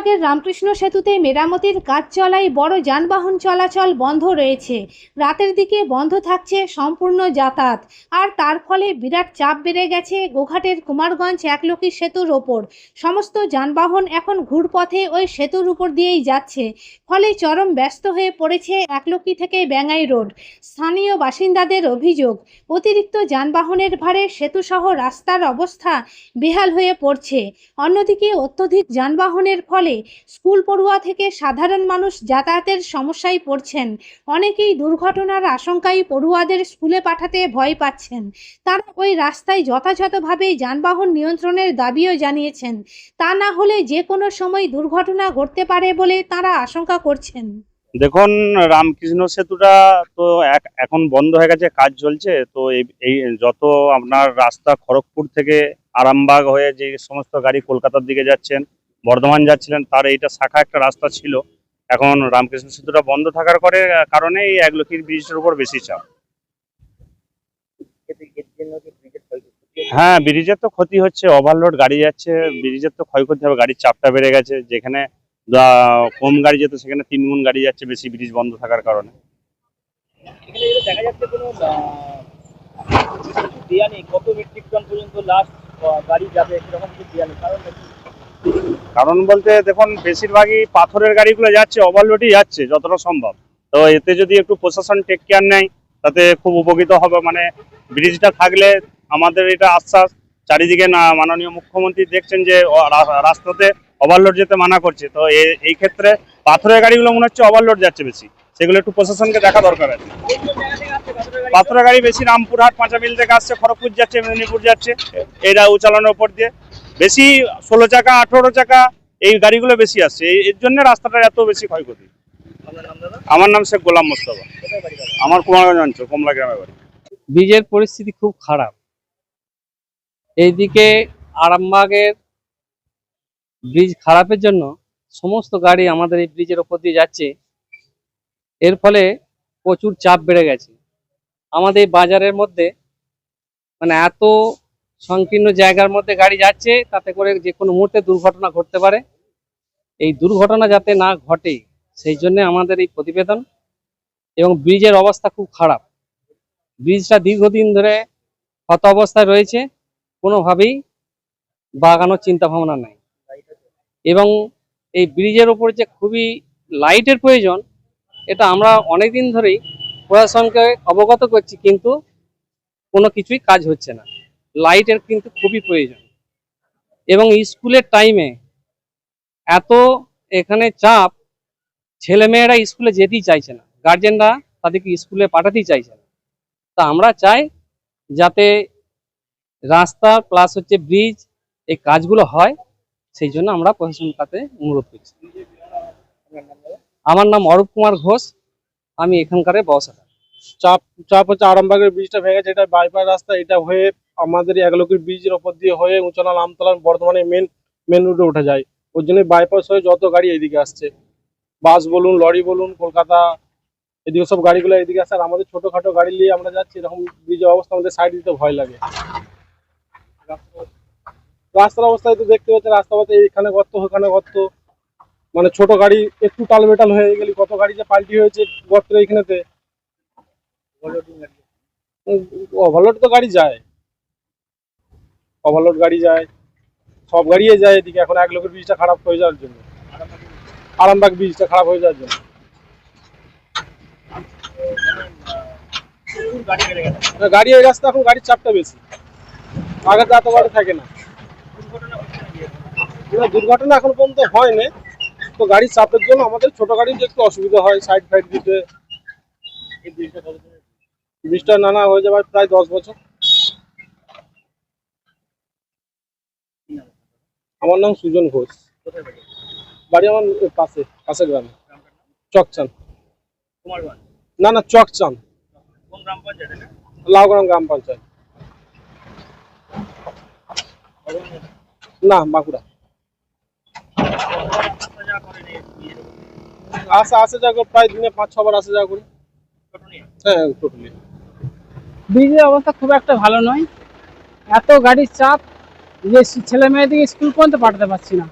আরামবাগের রামকৃষ্ণ সেতুতে মেরামতির কাজ চলায় বড় যানবাহন চলাচল বন্ধ রয়েছে। রাতের দিকে বন্ধ থাকছে সম্পূর্ণ যাতায়াত। আর তার ফলে বিরাট চাপ বেড়ে গেছে গোঘাটের কুমারগঞ্জ একলকি সেতুর ওপর। সমস্ত যানবাহন এখন ঘুরপথে ওই সেতুর উপর দিয়েই যাচ্ছে। ফলে চরম ব্যস্ত হয়ে পড়েছে একলকি থেকে ব্যাঙ্গাই রোড। স্থানীয় বাসিন্দাদের অভিযোগ, অতিরিক্ত যানবাহনের ভারে সেতুসহ রাস্তার অবস্থা বেহাল হয়ে পড়ছে। অন্যদিকে অত্যধিক যানবাহনের ফলে স্কুল পড়ুয়া থেকে সাধারণ মানুষ যাতায়াতের সমস্যায় পড়ছেন। অনেকেই দুর্ঘটনার আশঙ্কায় পড়ুয়াদের স্কুলে পাঠাতে ভয় পাচ্ছেন। তারা ওই রাস্তায় যথাযথভাবে যানবাহন নিয়ন্ত্রণের দাবিও জানিয়েছেন। তা না হলে যে কোনো সময় দুর্ঘটনা ঘটতে পারে বলে তারা আশঙ্কা করছেন। দেখুন, রামকৃষ্ণ সেতুটা তো এখন বন্ধ হয়ে গেছে, কাজ চলছে। তো এই যত আপনার রাস্তা খড়গপুর থেকে আরামবাগ হয়ে যে সমস্ত গাড়ি কলকাতার দিকে যাচ্ছেন বর্ধমান যাচ্ছিলেন, তার এইটা শাখা একটা রাস্তা ছিল। এখন রামকৃষ্ণ সেতুটা বন্ধ থাকার করে কারণে এই এক একলক্ষির ব্রিজের উপর বেশি চাপ। হ্যাঁ ব্রিজের তো ক্ষতি হচ্ছে ওভারলোড গাড়ি যাচ্ছে, ব্রিজের তো ক্ষয়ক্ষতি হবে, গাড়ির চাপটা বেড়ে গেছে, যেখানে কম গাড়ি যেত, সেখানে তিন গুণ গাড়ি যাচ্ছে, বেশি ব্রিজ বন্ধ থাকার কারণে। দেখা যাচ্ছে কোনো কত মেট্রিক টন পর্যন্ত লাস্ট গাড়ি যাবে কিছু নেই কারণ কারণ বলতে দেখুন, বেশিরভাগই পাথরের গাড়িগুলো যাচ্ছে ওভারলোডই যাচ্ছে, যতটা সম্ভব। তো এতে যদি একটু প্রশাসন টেক কেয়ার নেয়, তাতে খুব উপকৃত হবে। মানে ব্রিজটা থাকলে আমাদের এটা আশ্বাস। চারিদিকে না, মাননীয় মুখ্যমন্ত্রী দেখছেন যে রাস্তাতে ওভারলোড যেতে মানা করছে। তো এই ক্ষেত্রে পাথরের গাড়িগুলো মনে হচ্ছে ওভারলোড যাচ্ছে বেশি। সেগুলো একটু প্রশাসনকে দেখা দরকার আছে। পাথরের গাড়ি? বেশি রামপুরহাট পাঁচামিল থেকে আসছে, খড়গপুর যাচ্ছে, মেদিনীপুর যাচ্ছে। এটা উচালানোর উপর দিয়ে বেশি ষোলো চাকা, আঠেরো চাকা এই গাড়িগুলো বেশি আসছে। এর জন্য রাস্তাটার এত বেশি ক্ষয়ক্ষতি। আমার নাম শেখ গোলাম মোস্তফা। আমার কুমারগঞ্জ অঞ্চল, কমলা গ্রামে বাড়ি। ব্রিজের পরিস্থিতি খুব খারাপ। এইদিকে আরামবাগের ব্রিজ খারাপের জন্য সমস্ত গাড়ি আমাদের এই ব্রিজের ওপর দিয়ে যাচ্ছে। এর ফলে প্রচুর চাপ বেড়ে গেছে। আমাদের বাজারের মধ্যে মানে এত সংকীর্ণ জায়গার মধ্যে গাড়ি যাচ্ছে, তাতে করে যে কোনো মুহূর্তে দুর্ঘটনা ঘটতে পারে। এই দুর্ঘটনা যাতে না ঘটে, সেই জন্য আমাদের এই প্রতিবেদন এবং ব্রিজের অবস্থা খুব খারাপ। ব্রিজটা দীর্ঘদিন ধরে ক্ষত অবস্থায় রয়েছে, কোনোভাবেই বাগানোর চিন্তা ভাবনা নাই। এবং এই ব্রিজের ওপর যে খুবই লাইটের প্রয়োজন, এটা আমরা অনেকদিন ধরেই প্রশাসনকে অবগত করছি, কিন্তু কোনো কিছুই কাজ হচ্ছে না। লাইটের কিন্তু খুবই প্রয়োজন। এবং স্কুলের টাইমে এত এখানে চাপ, ছেলেমেয়েরা স্কুলে যেতেই চাইছে না। গার্জেনরা তাদেরকে স্কুলে পাঠাতেই চাইছে না। তা আমরা চাই যাতে রাস্তা প্লাস হচ্ছে ব্রিজ এই কাজগুলো হয়, সেই জন্য আমরা প্রশাসন কাছে অনুরোধ করছি। আমার নাম অরূপ কুমার ঘোষ, আমি এখানকার বসা চাপ চাপ হচ্ছে আরামবাগের ব্রিজটা ভেঙে গেছে এটা বাইপাস রাস্তা, এটা হয়ে আমাদের একলকির ব্রিজের ওপর দিয়ে হয়ে উঁচলা আমতলা বর্ধমানে মেন মেন রুটে উঠে যায়। ওর জন্য বাইপাস হয়ে যত গাড়ি এইদিকে আসছে। বাস বলুন, লরি বলুন, কলকাতা, এদিকে সব গাড়িগুলো এদিকে আসছে আর আমাদের ছোটখাটো গাড়ি নিয়ে আমরা যাচ্ছি, এরকম ব্রিজের অবস্থা, আমাদের সাইড দিতে ভয় লাগে। রাস্তার অবস্থায় তো দেখতে পাচ্ছি রাস্তা পথে এখানে গর্ত, ওখানে গর্ত। মানে ছোট গাড়ি, একটু টালমেটাল হয়ে গেলে কত গাড়ি যে পাল্টি হয়েছে গর্তের এইখানেতে। ওভারলোড তো গাড়ি যায়। ওভারলোড গাড়ি যায়, সব গাড়িয়ে যায় এদিকে। এখন এক লোকের বীজটা খারাপ হয়ে যাওয়ার জন্য। আরামবাগ বীজটা খারাপ হয়ে যাওয়ার জন্য। গাড়ি এই রাস্তা এখন গাড়ির চাপটা বেশি। আগে তো এত গাড়ি থাকে না। দুর্ঘটনা এখন? পর্যন্ত হয়নি। তো গাড়ির চাপের জন্য আমাদের ছোট গাড়ির একটু অসুবিধা হয় সাইড ফাইড দিতে। ব্রিজটা নানা হয়ে যাবার প্রায় দশ বছর। আমার নাম সুজন ঘোষ। বাড়ি? বাড়ি আমার পাশে পাশের গ্রামে। চকচান। না না চকচান। কোন গ্রাম পঞ্চায়েত লাউগ্রাম গ্রাম পঞ্চায়েত। না বাঁকুড়া। আসা যাওয়া। আসে আসে যা করে প্রায় দিনে পাঁচ ছবার আসে যা করি। হ্যাঁ টোটালি ব্রিজের অবস্থা খুব একটা ভালো নয়। এত গাড়ির চাপ যে ছেলে মেয়েদেরকে স্কুল পর্যন্ত পাঠাতে পারছি না।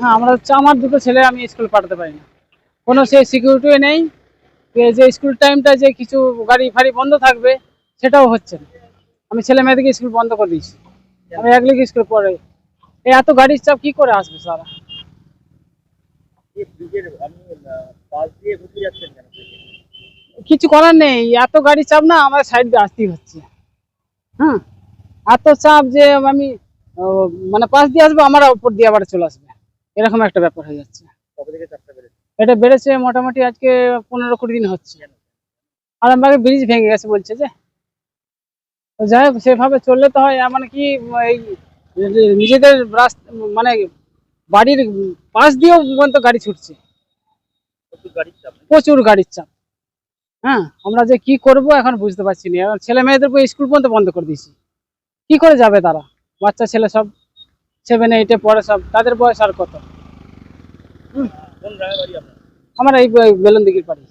হ্যাঁ আমরা হচ্ছে আমার দুটো ছেলে আমি স্কুল পাঠাতে পারি না। কোনো সে সিকিউরিটিও নেই। যে স্কুল টাইমটা যে কিছু গাড়ি ফাড়ি বন্ধ থাকবে, সেটাও হচ্ছে না। আমি ছেলে মেয়েদেরকে স্কুল বন্ধ করে দিয়েছি। আমি একলিকে স্কুল পড়ে। এই এত গাড়ির চাপ কি করে আসবে সারা? কিছু করার নেই। এত গাড়ি চাপ না, আমার সাইড দিয়ে আসতেই হচ্ছে হ্যাঁ এত চাপ যে আমি মানে পাশ দিয়ে আসব আমার উপর দিয়ে আবার চলে আসবে। এরকম একটা ব্যাপার হয়ে যাচ্ছে। এটা বেড়েছে মোটামুটি আজকে পনেরো কুড়ি দিন হচ্ছে। আরামবাগে ব্রিজ ভেঙে গেছে বলছে যে। যাই হোক সেভাবে চললে তো হয় মানে কি এই নিজেদের রাস্তা মানে বাড়ির পাশ দিয়েও পর্যন্ত গাড়ি ছুটছে। প্রচুর গাড়ির চাপ হ্যাঁ আমরা যে কি করব এখন বুঝতে পারছি না। ছেলে মেয়েদের স্কুল পর্যন্ত বন্ধ করে দিয়েছি। কি করে যাবে তারা? বাচ্চা ছেলে সব সেভেন এইটে পড়ে সব তাদের বয়স আর কত? বাড়ি আমার এই বেলুন দিঘির পাড়ি।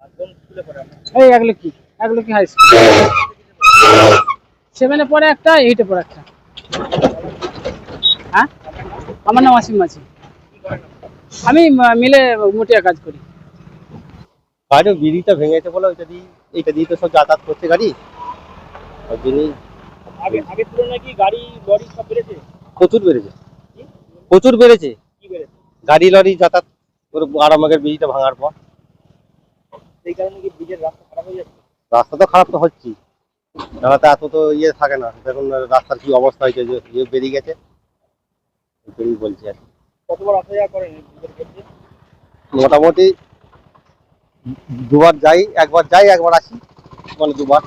আর কোন স্কুলে পড়ে আপনার? এই এগুলো কি এগুলো কি হাই স্কুল সেভেনে পড়ে একটা এইটে পড়ে একটা। হ্যাঁ? আমার নাম আসিম মাঝি। আমি মিলে মুটিয়া কাজ করি। গাড়ি ব্রিজটা ভেঙেছে বলে ওইটা দিয়ে এইটা দিয়ে তো সব যাতায়াত করছে গাড়ি। ওই জন্যই আগে আগের তুলনায় কি গাড়ি লরি সব বেড়েছে? প্রচুর বেড়েছে। প্রচুর বেড়েছে। কি বেড়েছে? গাড়ি লরি যাতায়াত আরামবাগের ব্রিজটা ভাঙার পর। সেই কারণে কি ব্রিজের রাস্তা খারাপ হয়ে যাচ্ছে? রাস্তা তো খারাপ তো হচ্ছেই রাস্তা এত তো ইয়ে থাকে না। দেখুন রাস্তার কি অবস্থা হয়েছে যে ইয়ে বেরিয়ে গেছে। জন্যই বলছি আর কি। কতবার আসা যাওয়া করেন মোটামুটি দুবার যাই একবার যাই একবার আসি। মানে দুবার।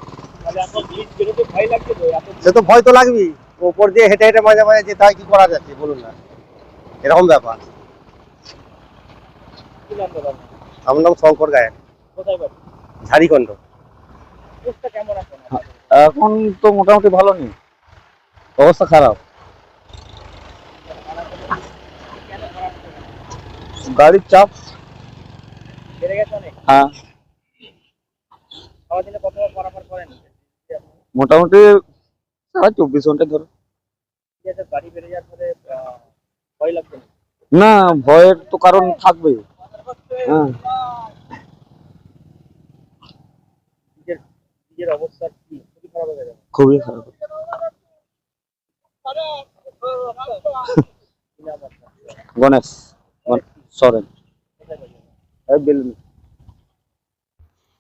সে তো ভয় তো লাগবেই। ওপর দিয়ে হেঁটে হেঁটে মাঝে মাঝে যেতে হয় কি করা যাচ্ছে বলুন না। এরকম ব্যাপার। আমার নাম শঙ্কর গায়ক কোথায় বাড়ি? ঝাড়িখণ্ড। আপনার? এখন? তো মোটামুটি ভালো নেই। অবস্থা খারাপ। গাড়ির চাপ। বেড়ে গেছে অনেক? হ্যাঁ। করেন? মোটামুটি সারা চব্বিশ ঘণ্টা ধরো। না? ভয়ের তো কারণ থাকবে। হ্যাঁ। খুবই খারাপ? গণেশ সরেন। বেলুন।